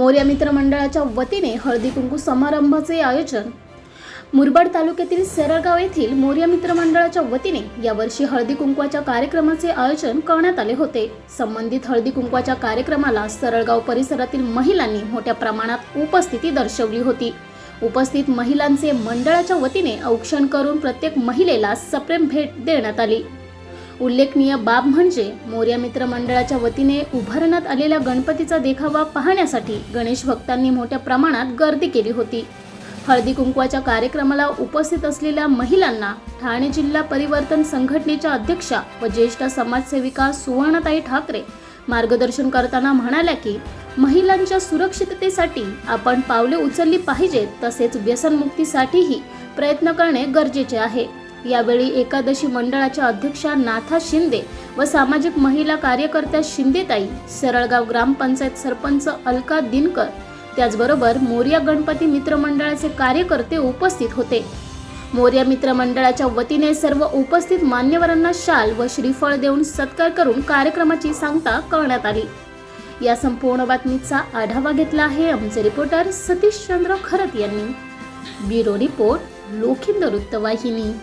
मोर्या मित्र मंडळाच्या वतीने हळदी कुंकू समारंभाचे आयोजन. मुरबाड तालुक्यातील सेरळगाव येथील मोर्या मित्र मंडळाच्या वतीने यावर्षी हळदी कुंकवाच्या कार्यक्रमाचे आयोजन करण्यात आले होते. संबंधित हळदी कुंकवाच्या कार्यक्रमाला सरळगाव परिसरातील महिलांनी मोठ्या प्रमाणात उपस्थिती दर्शवली होती. उपस्थित महिलांचे मंडळाच्या वतीने औक्षण करून प्रत्येक महिलेला सप्रेम भेट देण्यात आली. उल्लेखनीय बाब म्हणजे मोर्या मित्र मंडळाच्या वतीने उभारण्यात आलेल्या गणपतीचा देखावा पाहण्यासाठी गणेश भक्तांनी मोठ्या प्रमाणात गर्दी केली होती. हळदी कुंकवाच्या कार्यक्रमाला उपस्थित असलेल्या महिलांना ठाणे जिल्हा परिवर्तन संघटनेच्या अध्यक्षा व ज्येष्ठ समाजसेविका सुवर्णताई ठाकरे मार्गदर्शन करताना म्हणाल्या की महिलांच्या सुरक्षिततेसाठी आपण पावले उचलली पाहिजेत तसेच व्यसनमुक्तीसाठीही प्रयत्न करणे गरजेचे आहे. यावेळी एकादशी मंडळाच्या अध्यक्षा नाथा शिंदे व सामाजिक महिला कार्यकर्त्या शिंदेताई सरळगाव ग्रामपंचायत सरपंच अलका दिनकर त्याचबरोबर मोर्या गणपती मित्रमंडळाचे कार्यकर्ते उपस्थित होते. मोर्या मित्रमंडळाच्या वतीने सर्व उपस्थित मान्यवरांना शाल व श्रीफळ देऊन सत्कार करून कार्यक्रमाची सांगता करण्यात आली. या संपूर्ण बातमीचा आढावा घेतला आहे आमचे रिपोर्टर सतीश चंद्र खरत यांनी. ब्युरो रिपोर्ट लोखिंद वृत्तवाहिनी.